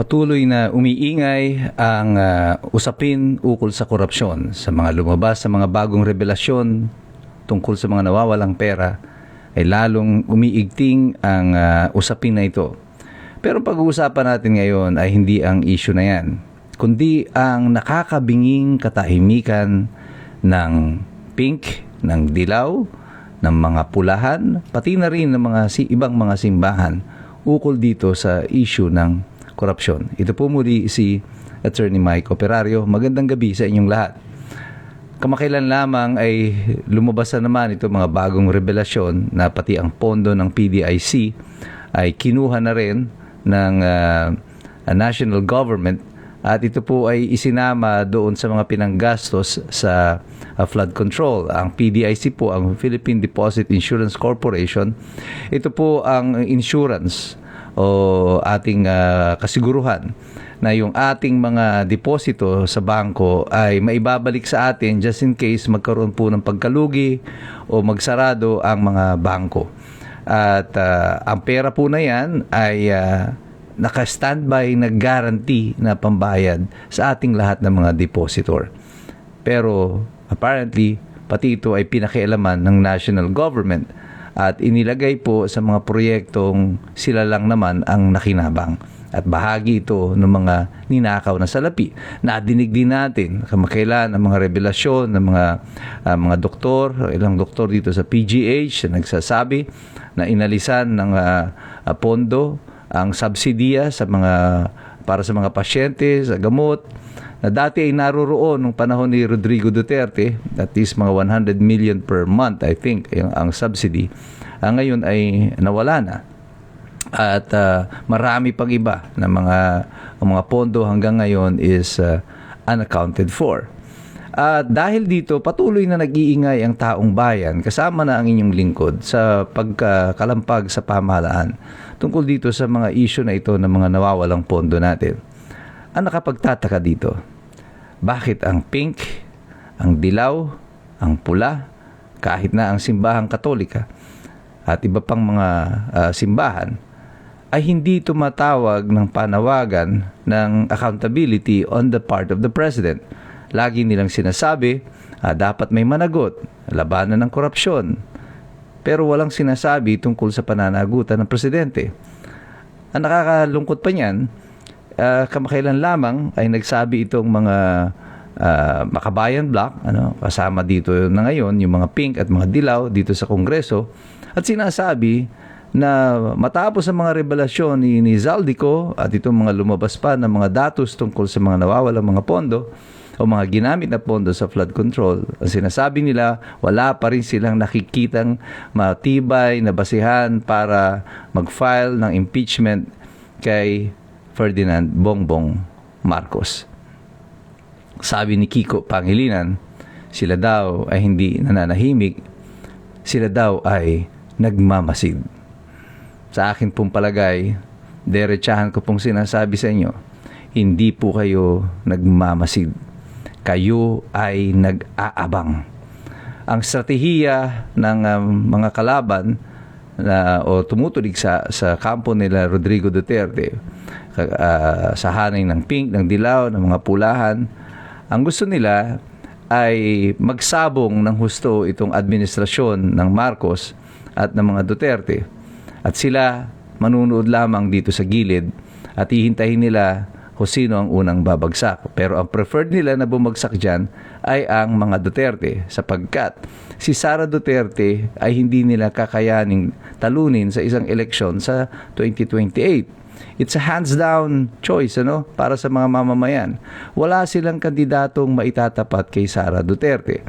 Patuloy na umiingay ang ah, usapin ukol sa korupsyon sa mga lumabas sa mga bagong revelasyon tungkol sa mga nawawalang pera ay lalong umiigting ang ah, usapin na ito. Pero pag-uusapan natin ngayon ay hindi ang issue na yan, kundi ang nakakabinging katahimikan ng pink, ng dilaw, ng mga pulahan, pati na rin ng mga si, ibang mga simbahan ukol dito sa issue ng korupsyon. Ito po muli si Attorney Mike Operario. Magandang gabi sa inyong lahat. Kamakailan lamang ay lumabas na naman ito mga bagong revelasyon na pati ang pondo ng PDIC ay kinuha na rin ng ah, national government at ito po ay isinama doon sa mga pinanggastos sa ah, flood control. Ang PDIC po, ang Philippine Deposit Insurance Corporation, ito po ang insurance o ating ah, kasiguruhan na yung ating mga deposito sa bangko ay maibabalik sa atin just in case magkaroon po ng pagkalugi o magsarado ang mga bangko. At ah, ang pera po na yan ay ah, naka-standby na guarantee na pambayad sa ating lahat ng mga depositor. Pero apparently, pati ito ay pinakialaman ng national government at inilagay po sa mga proyektong sila lang naman ang nakinabang. At bahagi ito ng mga ninakaw na salapi. Nadinig din natin kamakailan ang mga revelasyon ng mga ah, mga doktor, ilang doktor dito sa PGH na nagsasabi na inalisan ng ah, ah, pondo ang subsidiya sa mga para sa mga pasyente sa gamot na dati ay naroroon nung panahon ni Rodrigo Duterte at least mga 100 million per month I think yung, ang subsidy ang ngayon ay nawala na at ah, marami pang iba na mga ang mga pondo hanggang ngayon is ah, unaccounted for. At dahil dito, patuloy na nag-iingay ang taong bayan kasama na ang inyong lingkod sa pagkakalampag sa pamahalaan tungkol dito sa mga issue na ito ng mga nawawalang pondo natin. Ang nakapagtataka dito, bakit ang pink, ang dilaw, ang pula, kahit na ang simbahang katolika at iba pang mga ah, simbahan ay hindi tumatawag ng panawagan ng accountability on the part of the president. Lagi nilang sinasabi, ah, dapat may managot, labanan ng korupsyon. Pero walang sinasabi tungkol sa pananagutan ng presidente. Ang nakakalungkot pa niyan, ah, kamakailan lamang ay nagsabi itong mga ah, makabayan block, ano, kasama dito na ngayon yung mga pink at mga dilaw dito sa Kongreso, at sinasabi na matapos ang mga revelasyon ni, ni Zaldico at itong mga lumabas pa ng mga datos tungkol sa mga nawawalang mga pondo o mga ginamit na pondo sa flood control, ang sinasabi nila wala pa rin silang nakikitang matibay na basihan para mag-file ng impeachment kay Ferdinand Bongbong Marcos. Sabi ni Kiko Pangilinan, sila daw ay hindi nananahimik, sila daw ay nagmamasid sa akin pong palagay, derechahan ko pong sinasabi sa inyo, hindi po kayo nagmamasid. Kayo ay nag-aabang. Ang strategiya ng um, mga kalaban na o tumutulig sa sa kampo nila Rodrigo Duterte uh, sa hanay ng pink, ng dilaw, ng mga pulahan, ang gusto nila ay magsabong ng husto itong administrasyon ng Marcos at ng mga Duterte at sila manunood lamang dito sa gilid at hihintayin nila kung sino ang unang babagsak. Pero ang preferred nila na bumagsak dyan ay ang mga Duterte sapagkat si Sara Duterte ay hindi nila kakayaning talunin sa isang eleksyon sa 2028. It's a hands down choice ano para sa mga mamamayan. Wala silang kandidatong maitatapat kay Sara Duterte.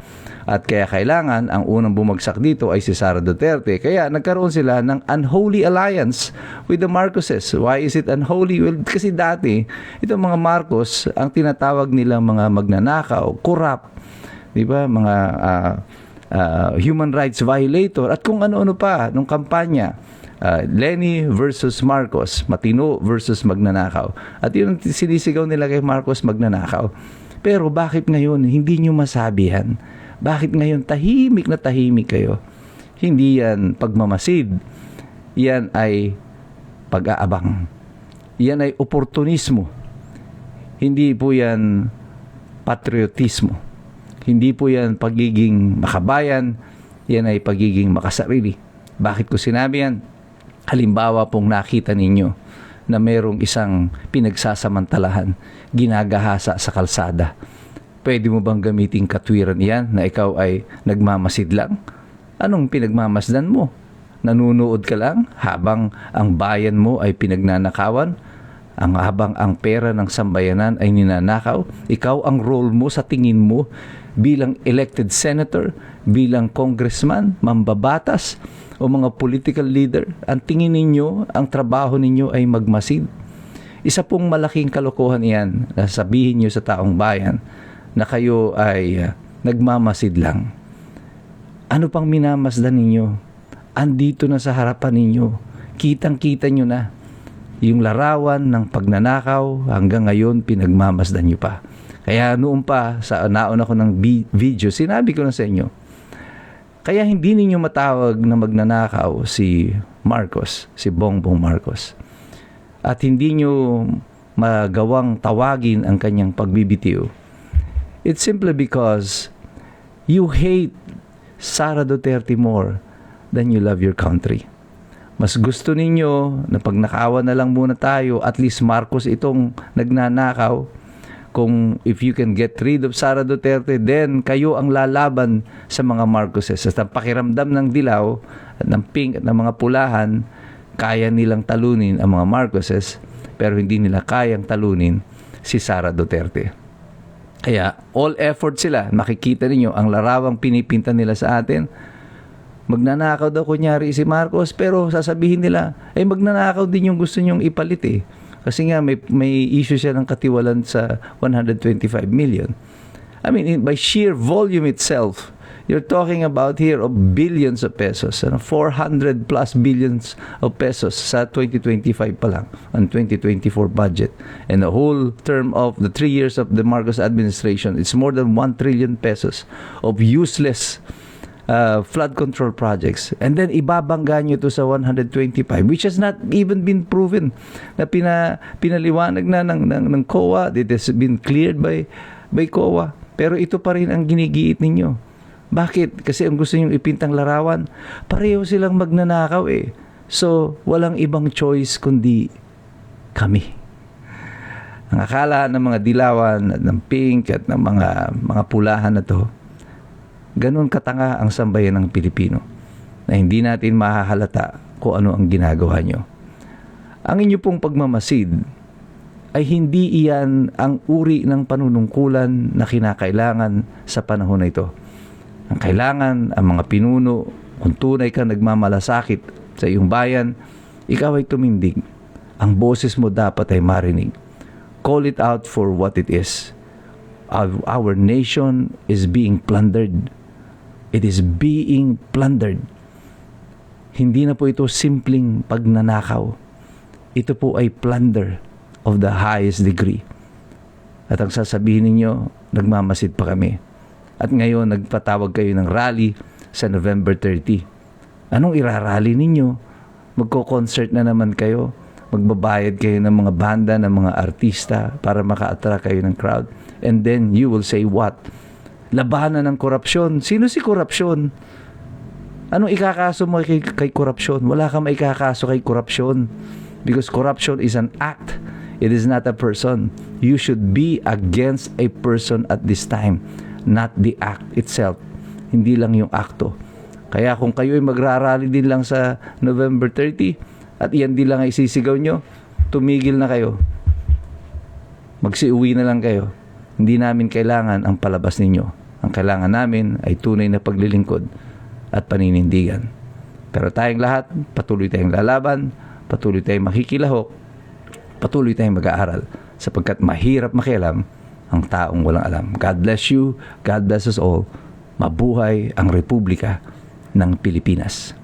At kaya kailangan ang unang bumagsak dito ay si Sara Duterte. Kaya nagkaroon sila ng unholy alliance with the Marcoses. Why is it unholy? Well, kasi dati itong mga Marcos ang tinatawag nilang mga magnanakaw, corrupt, 'di ba? Mga uh, uh, human rights violator at kung ano-ano pa nung kampanya uh, Lenny versus Marcos, matino versus magnanakaw. At yun ang sinisigaw nila kay Marcos magnanakaw. Pero bakit ngayon hindi nyo masabihan? Bakit ngayon tahimik na tahimik kayo? Hindi yan pagmamasid. Yan ay pag-aabang. Yan ay oportunismo. Hindi po yan patriotismo. Hindi po yan pagiging makabayan, yan ay pagiging makasarili. Bakit ko sinabi yan? Halimbawa pong nakita ninyo na mayroong isang pinagsasamantalahan, ginagahasa sa kalsada. Pwede mo bang gamitin katwiran yan na ikaw ay nagmamasid lang? Anong pinagmamasdan mo? Nanunood ka lang habang ang bayan mo ay pinagnanakawan? Ang habang ang pera ng sambayanan ay ninanakaw? Ikaw ang role mo sa tingin mo bilang elected senator, bilang congressman, mambabatas, o mga political leader, ang tingin ninyo, ang trabaho ninyo ay magmasid. Isa pong malaking kalokohan iyan na sabihin nyo sa taong bayan na kayo ay uh, nagmamasid lang. Ano pang minamasdan ninyo? Andito na sa harapan ninyo. Kitang-kita nyo na. Yung larawan ng pagnanakaw hanggang ngayon pinagmamasdan nyo pa. Kaya noon pa sa nauna ko ng video, sinabi ko na sa inyo, kaya hindi ninyo matawag na magnanakaw si Marcos, si Bongbong Marcos. At hindi nyo magawang tawagin ang kanyang pagbibitiw. It's simply because you hate Sara Duterte more than you love your country. Mas gusto ninyo na pag nakawa na lang muna tayo, at least Marcos itong nagnanakaw, kung if you can get rid of Sara Duterte, then kayo ang lalaban sa mga Marcoses. Sa pakiramdam ng dilaw, at ng pink at ng mga pulahan, kaya nilang talunin ang mga Marcoses, pero hindi nila kayang talunin si Sara Duterte. Kaya all effort sila, makikita ninyo ang larawang pinipinta nila sa atin. Magnanakaw daw kunyari si Marcos, pero sasabihin nila, eh magnanakaw din yung gusto nyong ipalit eh. Kasi nga may, may issue siya ng katiwalan sa 125 million. I mean, by sheer volume itself, you're talking about here of billions of pesos. Ano, 400 plus billions of pesos sa 2025 pa lang, ang 2024 budget. And the whole term of the three years of the Marcos administration, it's more than 1 trillion pesos of useless uh, flood control projects. And then ibabangga nyo to sa 125 which has not even been proven na pina, pinaliwanag na ng, ng, ng COA. It has been cleared by, by COA. Pero ito pa rin ang ginigiit ninyo. Bakit? Kasi ang gusto nyong ipintang larawan, pareho silang magnanakaw eh. So, walang ibang choice kundi kami. Ang akala ng mga dilawan at ng pink at ng mga mga pulahan na to, ganun katanga ang sambayan ng Pilipino na hindi natin mahahalata kung ano ang ginagawa nyo. Ang inyo pong pagmamasid ay hindi iyan ang uri ng panunungkulan na kinakailangan sa panahon na ito. Ang kailangan, ang mga pinuno, kung tunay ka nagmamalasakit sa iyong bayan, ikaw ay tumindig. Ang boses mo dapat ay marinig. Call it out for what it is. Our, our nation is being plundered. It is being plundered. Hindi na po ito simpleng pagnanakaw. Ito po ay plunder of the highest degree. At ang sasabihin ninyo, nagmamasid pa kami. At ngayon, nagpatawag kayo ng rally sa November 30. Anong irarally ninyo? Magko-concert na naman kayo. Magbabayad kayo ng mga banda, ng mga artista para maka-attract kayo ng crowd. And then you will say what? Labanan ng korupsyon. Sino si korupsyon? Anong ikakaso mo kay, kay korupsyon? Wala kang maikakaso kay korupsyon. Because corruption is an act. It is not a person. You should be against a person at this time, not the act itself. Hindi lang yung akto. Kaya kung kayo ay magrarally din lang sa November 30 at iyan din lang ay isisigaw nyo, tumigil na kayo. Magsiuwi na lang kayo. Hindi namin kailangan ang palabas ninyo. Ang kailangan namin ay tunay na paglilingkod at paninindigan. Pero tayong lahat, patuloy tayong lalaban, patuloy tayong makikilahok, patuloy tayong mag-aaral sapagkat mahirap makialam ang taong walang alam. God bless you. God bless us all. Mabuhay ang Republika ng Pilipinas.